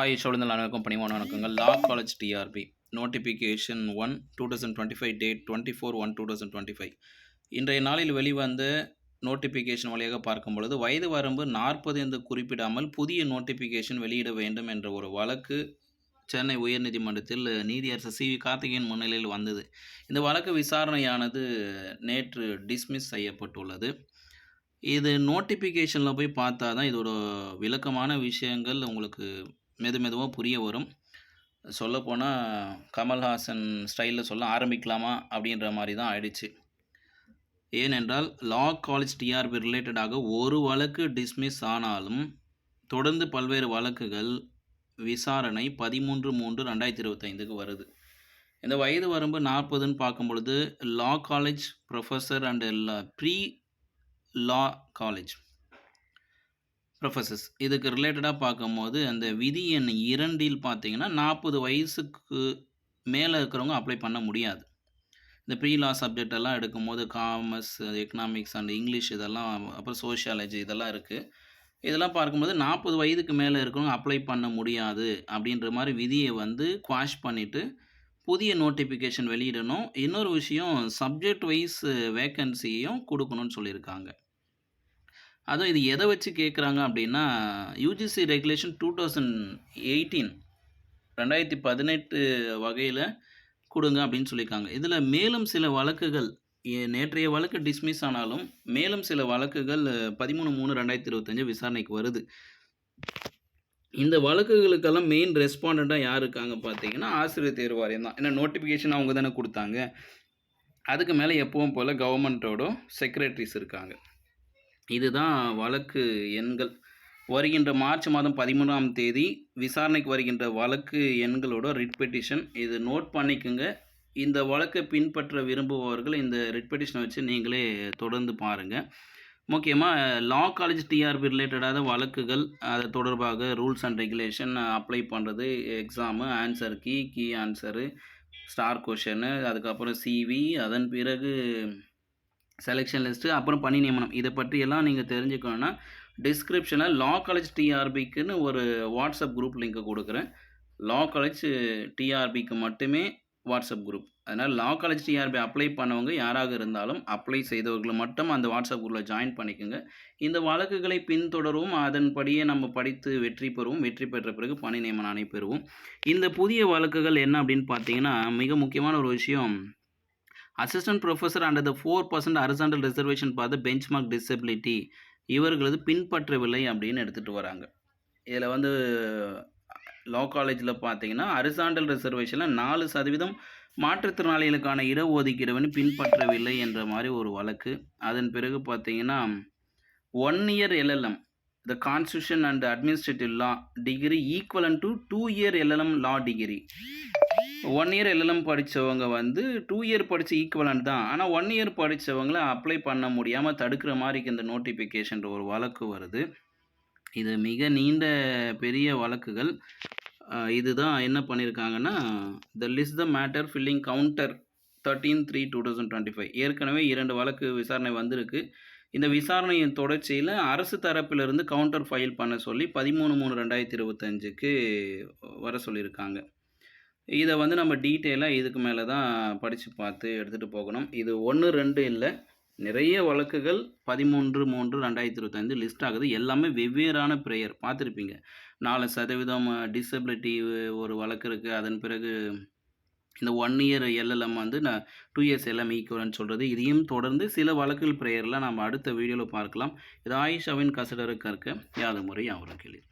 ஆய் சொல்லுங்கள் அனைவருக்கும் பணிவான வணக்கங்கள். Law college TRB notification one two thousand twenty five date twenty four one two thousand twenty five இன்றைய நாளில் வெளிவந்த நோட்டிஃபிகேஷன் வழியாக பார்க்கும் பொழுது வயது வரம்பு நாற்பது என்று குறிப்பிடாமல் புதிய நோட்டிஃபிகேஷன் வெளியிட வேண்டும் என்ற ஒரு வழக்கு சென்னை உயர்நீதிமன்றத்தில் நீதியரசர் சி. வி. கார்த்திகேயன் முன்னிலையில் வந்தது. இந்த வழக்கு விசாரணையானது நேற்று டிஸ்மிஸ் செய்யப்பட்டுள்ளது. இது நோட்டிஃபிகேஷனில் போய் பார்த்தா தான் இதோட விளக்கமான விஷயங்கள். உங்களுக்கு மெது மெதுவாக புரிய வரும். சொல்லப்போனால் கமல்ஹாசன் ஸ்டைலில் சொல்ல ஆரம்பிக்கலாமா அப்படின்ற மாதிரி தான் ஆயிடுச்சு. ஏனென்றால் லா காலேஜ் டிஆர்பி ரிலேட்டடாக ஒரு வழக்கு டிஸ்மிஸ் ஆனாலும் தொடர்ந்து பல்வேறு வழக்குகள் விசாரணை பதிமூன்று மூன்று ரெண்டாயிரத்தி இருபத்தைந்துக்கு வருது. இந்த வயது வரம்பு நாற்பதுன்னு பார்க்கும் பொழுது law college professor and pre law college professors. இதுக்கு ரிலேட்டடாக பார்க்கும்போது அந்த விதி எண் இரண்டில் பார்த்தீங்கன்னா நாற்பது வயசுக்கு மேலே இருக்கிறவங்க அப்ளை பண்ண முடியாது. இந்த ப்ரீ லா சப்ஜெக்ட் எல்லாம் எடுக்கும்போது காமர்ஸ் எக்கனாமிக்ஸ் அண்ட் இங்கிலீஷ் இதெல்லாம் அப்புறம் சோஷியாலஜி இதெல்லாம் இருக்குது இதெல்லாம் பார்க்கும்போது நாற்பது வயதுக்கு மேலே இருக்கிறவங்க அப்ளை பண்ண முடியாது அப்படின்ற மாதிரி விதியை வந்து குவாஷ் பண்ணிவிட்டு புதிய நோட்டிஃபிகேஷன் வெளியிடணும். இன்னொரு விஷயம் சப்ஜெக்ட் வைஸ் வேக்கன்சியும் கொடுக்கணும்னு சொல்லியிருக்காங்க. அதுவும் இது எதை வச்சு கேட்குறாங்க அப்படின்னா UGC regulation two thousand eighteen ரெண்டாயிரத்தி பதினெட்டு வகையில் கொடுங்க அப்படின்னு சொல்லியிருக்காங்க. இதில் மேலும் சில வழக்குகள் ஏ- நேற்றைய வழக்கு டிஸ்மிஸ் ஆனாலும் மேலும் சில வழக்குகள் பதிமூணு மூணு ரெண்டாயிரத்தி இருபத்தஞ்சு விசாரணைக்கு வருது. இந்த வழக்குகளுக்கெல்லாம் மெயின் ரெஸ்பாண்டாக யார் இருக்காங்க பார்த்தீங்கன்னா ஆசிரியர் தேர்வு வாரியம் தான். ஏன்னா நோட்டிஃபிகேஷன் அவங்க தானே கொடுத்தாங்க. அதுக்கு மேலே எப்பவும் போல் கவர்மெண்ட்டோட செக்ரட்டரிஸ் இருக்காங்க. இதுதான் வழக்கு எண்கள். வருகின்ற மார்ச் மாதம் பதிமூணாம் தேதி விசாரணைக்கு வருகின்ற வழக்கு எண்களோட ரிட் பெட்டிஷன். இது நோட் பண்ணிக்கோங்க. இந்த வழக்கை பின்பற்ற விரும்புபவர்கள் இந்த ரிட் பெட்டிஷனை வச்சு நீங்களே தொடர்ந்து பாருங்கள் முக்கியமாக லா காலேஜ் டிஆர்பி ரிலேட்டடாத வழக்குகள் அது தொடர்பாக ரூல்ஸ் அண்ட் ரெகுலேஷன் அப்ளை பண்ணுறது exam answer key key answer star question அதுக்கப்புறம் சிவி அதன் பிறகு செலெக்ஷன் லிஸ்ட்டு அப்புறம் பணி நியமனம். இதை பற்றியெல்லாம் நீங்கள் தெரிஞ்சுக்கணுன்னா டிஸ்கிரிப்ஷனில் லா காலேஜ் டிஆர்பிக்குன்னு ஒரு வாட்ஸ்அப் குரூப் லிங்க் கொடுக்குறேன். லா காலேஜ் டிஆர்பிக்கு மட்டுமே வாட்ஸ்அப் குரூப் அதனால் லா காலேஜ் டிஆர்பி அப்ளை பண்ணவங்க யாராக இருந்தாலும் அப்ளை செய்தவர்களை மட்டும் அந்த வாட்ஸ்அப் குரூப்பில் ஜாயின் பண்ணிக்கோங்க. இந்த வழக்குகளை பின்தொடரவும் அதன்படியே நம்ம படித்து வெற்றி பெறுவோம். வெற்றி பெற்ற பிறகு பணி நியமனம் ஆணை பெறுவோம். இந்த புதிய வழக்குகள் என்ன அப்படின்னு பார்த்தீங்கன்னா மிக முக்கியமான ஒரு விஷயம். Assistant professor under the four percent horizontal reservation பார்த்து பெஞ்ச்மார்க் டிசபிலிட்டி இவர்களது பின்பற்றவில்லை அப்படின்னு எடுத்துகிட்டு வராங்க. இதில் வந்து லா காலேஜில் பார்த்தீங்கன்னா அரிசாண்டல் ரிசர்வேஷனில் நாலு சதவீதம் மாற்றுத்திறனாளிகளுக்கான இடஒதுக்கீடுவன் பின்பற்றவில்லை என்ற மாதிரி ஒரு வழக்கு. அதன் பிறகு பார்த்தீங்கன்னா one year LLM the constitution and administrative law degree equivalent to two year LLM law degree one year LLM படித்தவங்க வந்து டூ இயர் படித்த ஈக்குவலண்ட் தான். ஆனால் ஒன் இயர் படித்தவங்கள அப்ளை பண்ண முடியாமல் தடுக்கிற மாதிரி இந்த நோட்டிஃபிகேஷன்ற ஒரு வழக்கு வருது. இது மிக நீண்ட பெரிய வழக்குகள். இதுதான் என்ன பண்ணியிருக்காங்கன்னா the list the matter filling counter thirteen three two thousand twenty five ஏற்கனவே இரண்டு வழக்கு விசாரணை வந்திருக்கு. இந்த விசாரணையின் தொடர்ச்சியில் அரசு தரப்பிலிருந்து கவுண்டர் ஃபைல் பண்ண சொல்லி பதிமூணு மூணு ரெண்டாயிரத்தி இருபத்தஞ்சுக்கு வர சொல்லியிருக்காங்க. இதை வந்து நம்ம டீட்டெயிலாக இதுக்கு மேலே தான் படித்து பார்த்து எடுத்துகிட்டு போகணும். இது ஒன்று ரெண்டு இல்லை. நிறைய வழக்குகள் பதிமூன்று மூன்று ரெண்டாயிரத்தி இருபத்தஞ்சு லிஸ்ட் ஆகுது. எல்லாமே வெவ்வேறான ப்ரேயர் பார்த்துருப்பீங்க. நாலு சதவீதம் டிசபிலிட்டி ஒரு வழக்கு இருக்குது அதன் பிறகு இந்த ஒன் இயர் எல்எல்எம் வந்து நான் டூ இயர்ஸ் எல்எம் ஈக்குவல்னு சொல்கிறது இதையும் தொடர்ந்து சில வழக்குகள் ப்ரேயரில் நம்ம அடுத்த வீடியோவில் பார்க்கலாம். இது ஆயிஷாவின் கசடருக்கு இருக்க யாது முறை அவரும் கேள்வி